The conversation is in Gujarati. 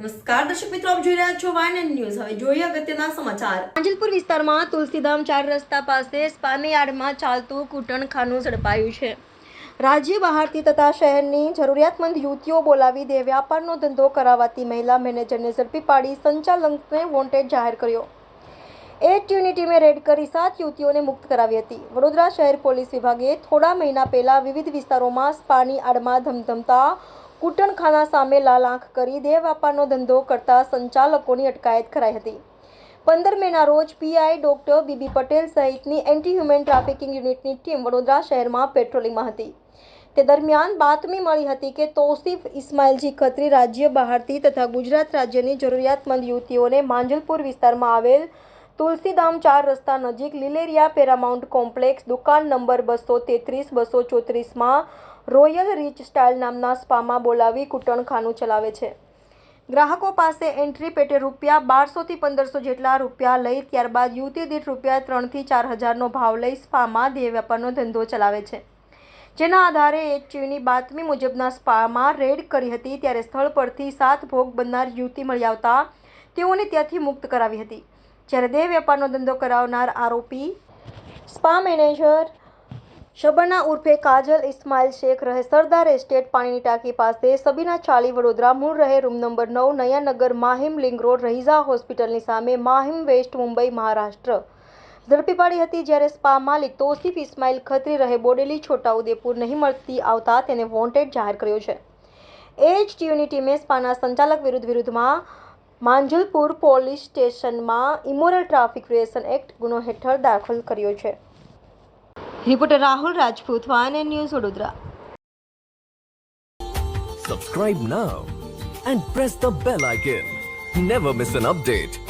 નમસ્કાર, દર્શક મિત્રો, આપ જોઈ રહ્યા છો વાયન ન્યૂઝ હવે જોઈએ અગત્યના સમાચાર. માંજલપુર વિસ્તારમાં તુલસીધામ ચાર રસ્તા પાસે યાર્ડમાં ચાલતું કૂટણખાનું ઝડપાયું છે. રાજ્ય બહારથી તથા શહેરની જરૂરિયાતમંદ યુવતીઓ બોલાવી દે વ્યાપારનો ધંધો કરાવવાતી મહિલા મેનેજરને ઝડપી પાડી સંચાલકને વોન્ટેડ જાહેર કર્યો. એટ યુની ટીમે રેડ કરી સાત યુવતીઓને મુક્ત કરાવી હતી. વડોદરા શહેર પોલીસ વિભાગે થોડા મહિના પહેલા વિવિધ વિસ્તારોમાં સ્પાની આડમાં ધમધમતા કૂટણખાના સામે લાલ આંખ કરી દેહ વેપારનો ધંધો કરતા સંચાલકોની અટકાયત કરાઈ હતી. પંદર મેના રોજ પીઆઈ ડોક્ટર બીબી પટેલ સહિતની એન્ટી હ્યુમન ટ્રાફિકિંગ યુનિટની ટીમ વડોદરા શહેરમાં પેટ્રોલિંગમાં હતી. તે દરમિયાન બાતમી મળી હતી કે તોસીફ ઇસ્માઇલજી ખત્રી રાજ્ય બહારથી તથા ગુજરાત રાજ્યની જરૂરિયાતમંદ યુવતીઓને માંજલપુર વિસ્તારમાં આવેલ તુલસીધામ ચાર રસ્તા નજીક લીલેરિયા પેરામાઉન્ટ કોમ્પ્લેક્સ દુકાન નંબર બસો તેત્રીસ, બસો ચોત્રીસમાં રોયલ રીચ સ્ટાઇલ નામના સ્પામાં બોલાવી કૂટણખાનું ચલાવે છે. ગ્રાહકો પાસે એન્ટ્રી પેટે રૂપિયા બારસોથી પંદરસો જેટલા રૂપિયા લઈ ત્યારબાદ યુવતી દીઠ રૂપિયા ત્રણથી ચાર હજારનો ભાવ લઈ સ્પામાં દેહ વેપારનો ધંધો ચલાવે છે. જેના આધારે એચયુની બાતમી મુજબના સ્પામાં રેડ કરી હતી, ત્યારે સ્થળ પરથી સાત ભોગ બનનાર યુવતી મળી આવતા તેઓને ત્યાંથી મુક્ત કરાવી હતી. જ્યારે દેહ વેપારનો ધંધો કરાવનાર આરોપી સ્પા મેનેજર શબરના ઉર્ફે કાજલ ઇસ્માઇલ શેખ રહે સરદાર એસ્ટેટ પાણીની ટાંકી પાસે સબીના ચાલી વડોદરા મૂળ રહે રૂમ નંબર નવ નયાનગર માહિમ લિંગ રોડ રહીઝા હોસ્પિટલની સામે માહિમ વેસ્ટ મુંબઈ, મહારાષ્ટ્ર. ઝડપી પાડી હતી જ્યારે સ્પા માલિક તોસીફ ઇસ્માઇલ ખત્રી રહે બોડેલી, છોટાઉદેપુર નહીં મળતી આવતા તેને વોન્ટેડ જાહેર કર્યો છે. એચટીયુની ટીમે સ્પાના સંચાલક વિરુદ્ધ વિરુદ્ધમાં માંજલપુર પોલીસ સ્ટેશનમાં ઇમોરલ ટ્રાફિક ક્રિએશન એક્ટ ગુનો હેઠળ દાખલ કર્યો છે. Reporter Rahul Rajput van and news Vadodara. Subscribe now and press the bell icon never miss an update.